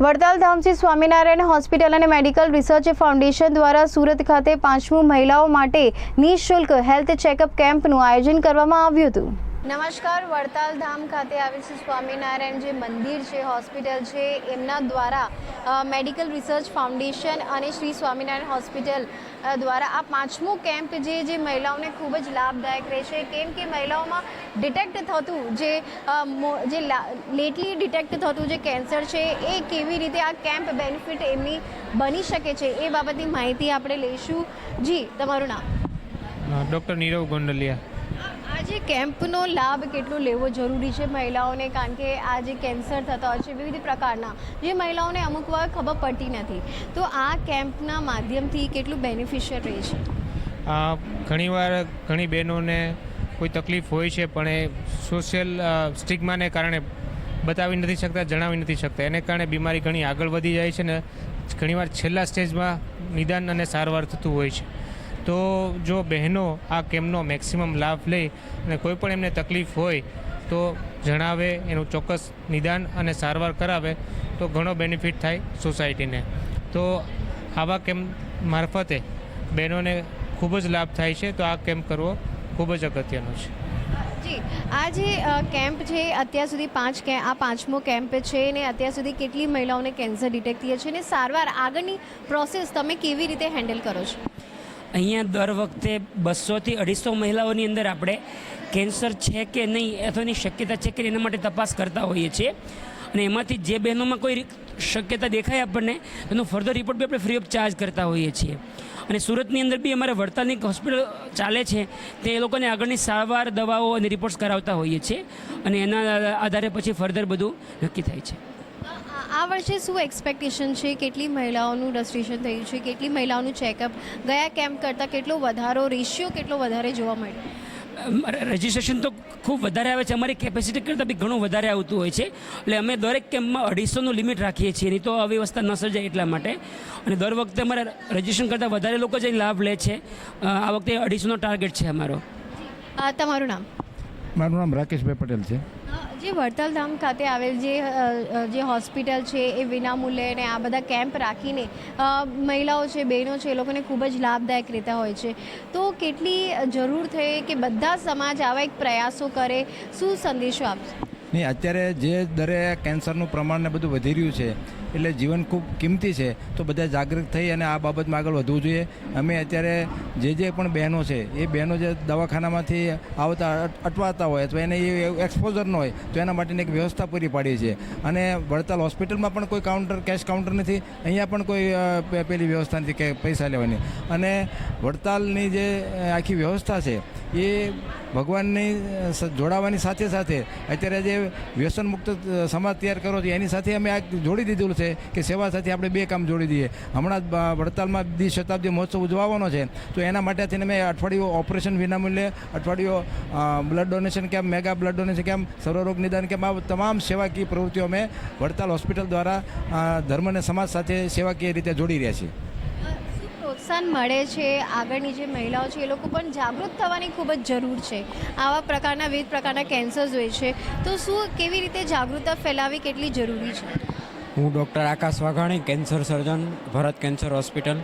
Vadtal ધામજી Swaminarayan hospital અને medical research foundation દ્વારા સુરત ખાતે પાંચમું મહિલાઓ માટે નિઃશુલ્ક હેલ્થ ચેકઅપ કેમ્પનું આયોજન કરવામાં આવ્યું હતું. નમસ્કાર વડતાલ ધામ ખાતે આવેલ છે સ્વામિનારાયણ જે મંદિર છે, હોસ્પિટલ છે. એમના દ્વારા મેડિકલ રિસર્ચ ફાઉન્ડેશન અને શ્રી સ્વામિનારાયણ હોસ્પિટલ દ્વારા આ પાંચમું કેમ્પ જે જે મહિલાઓને ખૂબ જ લાભદાયક રહેશે કેમ કે મહિલાઓમાં ડિટેક્ટ થતું જે જે લેટલી ડિટેક્ટ થતું જે કેન્સર છે, એ કેવી રીતે આ કેમ્પ બેનિફિટ એમની બની શકે છે, એ બાબતની માહિતી આપણે લઈશું. જી, તમારું નામ? ડૉક્ટર નીરવ ગોંડલિયા. જે કેમ્પનો લાભ કેટલો લેવો જરૂરી છે મહિલાઓને? કારણ કે આ જે કેન્સર થતા હોય છે વિવિધ પ્રકારના, જે મહિલાઓને અમુક વાર ખબર પડતી નથી. તો આ કેમ્પના માધ્યમથી કેટલું બેનિફિશિયલ રહે છે? ઘણીવાર ઘણી બહેનોને કોઈ તકલીફ હોય છે, પણ એ સોશિયલ સ્ટિગ્માને કારણે બતાવી નથી શકતા, જણાવી નથી શકતા. એને કારણે બીમારી ઘણી આગળ વધી જાય છે ને, ઘણીવાર છેલ્લા સ્ટેજમાં નિદાન અને સારવાર થતું હોય છે. તો જો બહેનો આ કેમ્પનો મેક્સિમમ લાભ લે અને કોઈ પણ એમને તકલીફ હોય, તો જણાવે, એનું ચોક્કસ નિદાન અને સારવાર કરાવે, તો ઘણો બેનિફિટ થાય સોસાયટીને તો આવા કેમ્પ મારફતે બહેનોને ખૂબ જ લાભ થાય છે, તો આ કેમ્પ કરવો ખૂબ જ અગત્યનો છે. જી, આ જે કેમ્પ છે, અત્યાર સુધી પાંચ કે, આ પાંચમો કેમ્પ છે ને અત્યાર સુધી કેટલી મહિલાઓને કેન્સર ડિટેક્ટ થયા છે ને સારવાર આગળની પ્રોસેસ તમે કેવી રીતે હેન્ડલ કરો છો? અહીંયા દર વખતે બસોથી અઢીસો મહિલાઓની અંદર આપણે કેન્સર છે કે નહીં અથવા એની શક્યતા છે કે એના માટે તપાસ કરતા હોઈએ છીએ. અને એમાંથી જે બહેનોમાં કોઈ શક્યતા દેખાય આપણને, એનો ફર્ધર રિપોર્ટ બી આપણે ફ્રી ઓફ ચાર્જ કરતા હોઈએ છીએ. અને સુરતની અંદર બી અમારે વડતાલની હોસ્પિટલ ચાલે છે, તે એ લોકોને આગળની સારવાર દવાઓ અને રિપોર્ટ્સ કરાવતા હોઈએ છીએ. અને એના આધારે પછી ફર્ધર બધું નક્કી થાય છે. આ- વર્ષે શું એક્સપેક્ટેશન છે? કેટલી મહિલાઓનું રજિસ્ટ્રેશન થયું છે? કેટલી મહિલાઓનું ચેકઅપ ગયા કેમ્પ કરતાં કેટલો વધારો? રેશિયો કેટલો વધારે જોવા મળ્યો રજિસ્ટ્રેશન તો ખૂબ વધારે આવે છે. અમારી કેપેસિટી કરતાં બી ઘણું વધારે આવતું હોય છે. એટલે અમે દરેક કેમ્પમાં અઢીસોનું લિમિટ રાખીએ છીએ. નહીં તો અવ્યવસ્થા ન સર્જાય એટલા માટે. અને દર વખતે અમારે રજિસ્ટ્રેશન કરતાં વધારે લોકો જઈને લાભ લે છે. આ વખતે અઢીસોનો ટાર્ગેટ છે અમારો. આ તમારું નામ? મારું નામ રાકેશભાઈ પટેલ છે. જે વડતાલ ધામ ખાતે આવેલ જે જે હોસ્પિટલ છે એ વિનામૂલ્યે અને આ બધા કેમ્પ રાખીને મહિલાઓ છે, બહેનો છે એ લોકોને ખૂબ જ લાભદાયક રહેતા હોય છે. તો કેટલી જરૂર થઈ કે બધા સમાજ આવા એક પ્રયાસો કરે? શું સંદેશો આપશે? નહીં, અત્યારે જે દરે કેન્સરનું પ્રમાણ ને બધું વધી રહ્યું છે એટલે જીવન ખૂબ કિંમતી છે. તો બધા જાગૃત થઈ અને આ બાબતમાં આગળ વધવું જોઈએ. અમે અત્યારે જે જે પણ બહેનો છે, એ બહેનો જે દવાખાનામાંથી આવતા, અટવાતા હોય અથવા એને એ એક્સપોઝર ન હોય, તો એના માટેની એક વ્યવસ્થા પૂરી પાડી છે. અને વડતાલ હોસ્પિટલમાં પણ કોઈ કાઉન્ટર કેશ કાઉન્ટર નથી. અહીંયા પણ કોઈ પેલી વ્યવસ્થા નથી કે પૈસા લેવાની. અને વડતાલની જે આખી વ્યવસ્થા છે, એ ભગવાનની જોડાવાની સાથે સાથે અત્યારે જે વ્યસન મુક્ત સમાજ તૈયાર કરો છો, એની સાથે અમે આ જોડી દીધેલું છે કે સેવા સાથે આપણે બે કામ જોડી દઈએ. હમણાં વડતાલમાં દ્વિ શતાબ્દી મહોત્સવ ઉજવવાનો છે, તો એના માટે થઈને મેં અઠવાડિયું ઓપરેશન વિનામૂલ્યે, અઠવાડિયું blood donation camp, mega blood donation camp સર્વરોગ નિદાન કેમ્પ, આ તમામ સેવાકીય પ્રવૃત્તિઓ અમે વડતાલ હોસ્પિટલ દ્વારા ધર્મ અને સમાજ સાથે સેવાકીય રીતે જોડી રહ્યા છીએ. પ્રોત્સાહન મળે છે, આગળની જે મહિલાઓ છે એ લોકો પણ જાગૃત થવાની ખૂબ જ જરૂર છે. આવા પ્રકારના વિવિધ પ્રકારના કેન્સર્સ હોય છે. તો શું કેવી રીતે જાગૃતતા ફેલાવવી કેટલી જરૂરી છે? હું doctor Akash Vaghani, cancer surgeon, Bharat cancer hospital.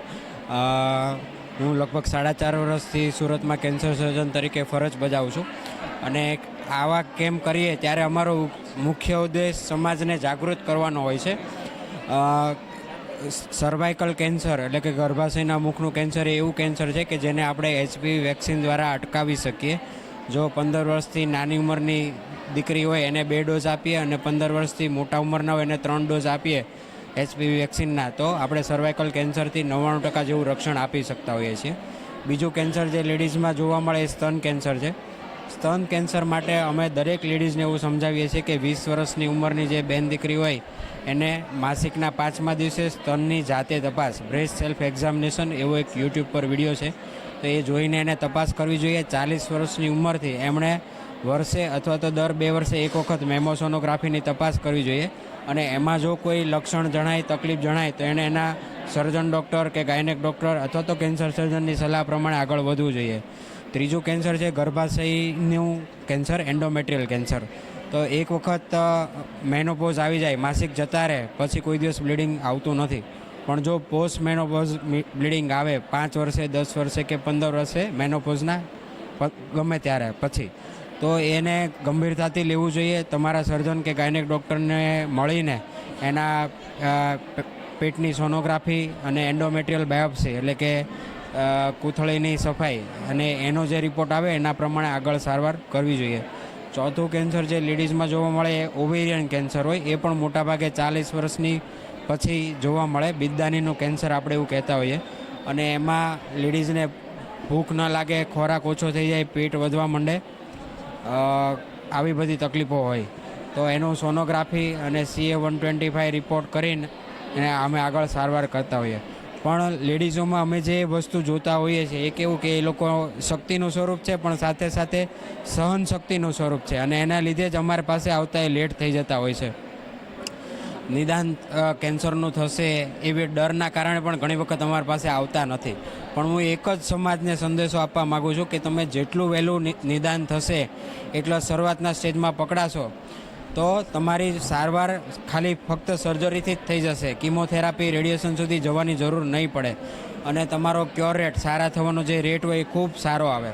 હું લગભગ સાડા ચાર વર્ષથી સુરતમાં કેન્સર સર્જન તરીકે ફરજ બજાવું છું. અને આવા કેમ્પ કરીએ ત્યારે અમારો મુખ્ય ઉદ્દેશ સમાજને જાગૃત કરવાનો હોય છે. સર્વાઇકલ કેન્સર એટલે કે ગર્ભાશયના મુખનું કેન્સર એ એવું કેન્સર છે કે જેને આપણે એચપીવી વેક્સિન દ્વારા અટકાવી શકીએ. જો પંદર વર્ષથી નાની ઉંમરની દીકરી હોય એને બે ડોઝ આપીએ અને પંદર વર્ષથી મોટા ઉંમરના હોય એને ત્રણ ડોઝ આપીએ એચપીવી વેક્સિનના તો આપણે સર્વાઇકલ કેન્સરથી નવ્વાણું ટકા જેવું રક્ષણ આપી શકતા હોઈએ છીએ. બીજું કેન્સર જે લેડીઝમાં જોવા મળે એ સ્તન કેન્સર છે. સ્તન કેન્સર માટે અમે દરેક લેડીઝને એવું સમજાવીએ છીએ કે વીસ વર્ષની ઉંમરની જે બેન દીકરી હોય, એને માસિકના પાંચમા દિવસે સ્તનની જાતે તપાસ, બ્રેસ્ટ સેલ્ફ એક્ઝામિનેશન એવો એક યુટ્યુબ પર વીડિયો છે. તો એ જોઈને એને તપાસ કરવી જોઈએ. ચાલીસ વર્ષની ઉંમરથી એમણે વર્ષે અથવા તો દર બે વર્ષે એક વખત મેમોસોનોગ્રાફીની તપાસ કરવી જોઈએ. અને એમાં જો કોઈ લક્ષણ જણાય, તકલીફ જણાય, તો એણે એના સર્જન ડૉક્ટર કે ગાયનેક ડૉક્ટર અથવા તો કેન્સર સર્જનની સલાહ પ્રમાણે આગળ વધવું જોઈએ. ત્રીજું કેન્સર છે ગર્ભાશયનું કેન્સર એન્ડોમેટ્રિયલ કેન્સર. તો એક વખત મેનોપોઝ આવી જાય, માસિક જતા રહે, પછી કોઈ દિવસ બ્લીડિંગ આવતું નથી. પણ જો પોસ્ટ મેનોપોઝ બ્લીડિંગ આવે, પાંચ વર્ષે, દસ વર્ષે કે પંદર વર્ષે મેનોપોઝના ગમે ત્યારે, પછી. તો એને ગંભીરતાથી લેવું જોઈએ. તમારા સર્જન કે ગાયનેક ડૉક્ટરને મળીને એના પેટની સોનોગ્રાફી અને એન્ડોમેટ્રિયલ બાયોપ્સી એટલે કે કૂથળીની સફાઈ અને એનો જે રિપોર્ટ આવે એના પ્રમાણે આગળ સારવાર કરવી જોઈએ. ચોથું કેન્સર જે લેડીઝમાં જોવા મળે એ ઓવેરિયન કેન્સર હોય, એ પણ મોટાભાગે ચાલીસ વર્ષની પછી જોવા મળે. બિદ્દાનીનું કેન્સર આપણે એવું કહેતા હોઈએ. અને એમાં લેડીઝને ભૂખ ન લાગે, ખોરાક ઓછો થઈ જાય, પેટ વધવા માંડે આવી બધી તકલીફો હોય. તો એનું સોનોગ્રાફી અને CA one twenty five report કરીને એને અમે આગળ સારવાર કરતા હોઈએ. પણ લેડીઝોમાં અમે જે વસ્તુ જોતા હોઈએ છીએ, એ કેવું કે એ લોકો શક્તિનું સ્વરૂપ છે, પણ સાથે સાથે સહન શક્તિનું સ્વરૂપ છે અને એના લીધે જ અમારી પાસે આવતા એ લેટ થઈ જતા હોય છે. નિદાન કેન્સરનું થશે એવી ડરના કારણે પણ ઘણી વખત અમારી પાસે આવતા નથી. પણ હું એક જ સમાજને સંદેશો આપવા માગું છું કે તમે જેટલું વહેલું નિદાન થશે, એટલા શરૂઆતના સ્ટેજમાં પકડાશો. તો તમારી સારવાર ખાલી ફક્ત સર્જરીથી જ થઈ જશે. કિમોથેરાપી રેડિયેશન સુધી જવાની જરૂર નહીં પડે. અને તમારો ક્યોર રેટ સારા થવાનો જે રેટ હોય એ ખૂબ સારો આવે.